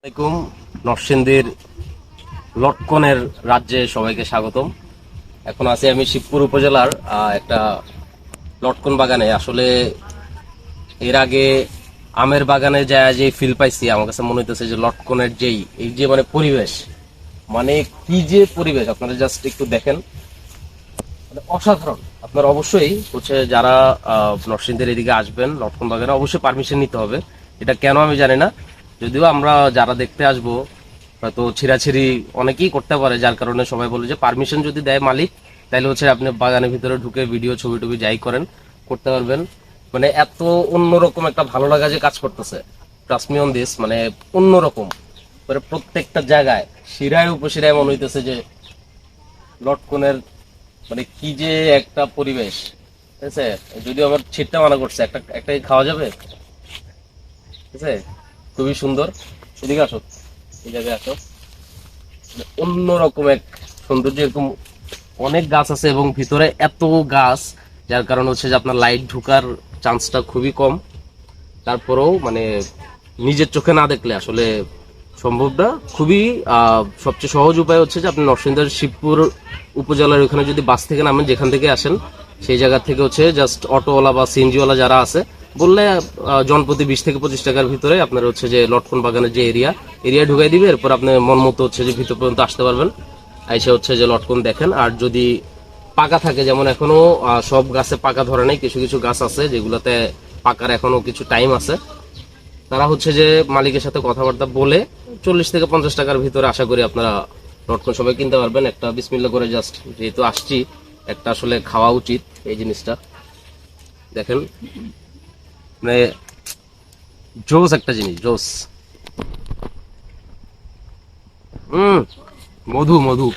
আসসালামাইকুম নরসিংদীর লটকনের রাজ্যে সবাইকে স্বাগতম। এখন আছি আমি শিবপুর উপজেলার একটা লটকন বাগানে। আসলে এর আগে আমের বাগানে যা যে ফিল পাইছি, আমার কাছে মনে হইতেছে যে লটকনের যেই, এই যে মানে পরিবেশ মানে কি যে পরিবেশ, আপনারা জাস্ট একটু দেখেন। মানে অসাধারণ। আপনারা অবশ্যই হচ্ছে যারা নরসিংদীর এদিকে আসবেন লটকন বাগানে, অবশ্যই পারমিশন নিতে হবে। এটা কেন আমি জানি না যদিও আমরা যারা দেখতে আসব, হয়তো ছিঁড়াছিড়ি অনেকেই করতে পারে, যার কারণে সবাই বলে যে পারমিশন যদি দেয় মালিক, তাহলে হচ্ছে আপনি বাগানের ভিতরে ঢুকে ভিডিও ছবি টবি যাই করেন, করতে পারবেন। মানে এত অন্যরকম একটা ভালো লাগা যে কাজ করতেছে। ট্রাস্টমিয়ন দিস মানে অন্যরকম। মানে প্রত্যেকটা জায়গায়, শিরায় উপশিরায় মনে হইতেছে যে লটকনের মানে কি যে একটা পরিবেশ। ঠিক আছে? যদিও আমার ছিটটা মানা করছে, একটা, একটাই খাওয়া যাবে। ঠিক আছে? খুবই সুন্দর। এদিকে আসো। এই জায়গায় আসো। অন্যরকম এক সৌন্দর্য, এরকম অনেক গাছ আছে এবং ভিতরে এত গাছ, যার কারণ হচ্ছে যে আপনার লাইট ঢোকার চান্সটা খুবই কম। তারপরেও মানে নিজের চোখে না দেখলে আসলে সম্ভব না। খুবই সবচেয়ে সহজ উপায় হচ্ছে যে আপনি নরসিংদীর শিবপুর উপজেলার ওখানে যদি বাস থেকে নামেন, যেখান থেকে আসেন, সেই জায়গা থেকে হচ্ছে জাস্ট অটোওয়ালা বা সিএনজিওয়ালা যারা আছে বললে জনপ্রতি বিশ থেকে পঁচিশ টাকার ভিতরে আপনার হচ্ছে যে লটকন বাগানের যে এরিয়া এরিয়া ঢুকাই দিবে, এরপর আপনি মন মতো হচ্ছে যে ভিতর পর্যন্ত আসতে পারবেন। এসে হচ্ছে যে লটকন দেখেন। আর যদি পাকা থাকে, যেমন এখনও সব গাছে পাকা ধরে নেই, কিছু কিছু গাছ আছে যেগুলোতে পাকার এখনও কিছু টাইম আছে। তারা হচ্ছে যে মালিকের সাথে কথাবার্তা বলে চল্লিশ থেকে পঞ্চাশ টাকার ভিতরে আশা করি আপনারা লটকন সবাই কিনতে পারবেন। একটা বিসমিল্লা করে জাস্ট যেহেতু আসছি, একটা আসলে খাওয়া উচিত এই জিনিসটা। দেখেন মানে জোস একটা জিনিস জোস হুম মধু মধু।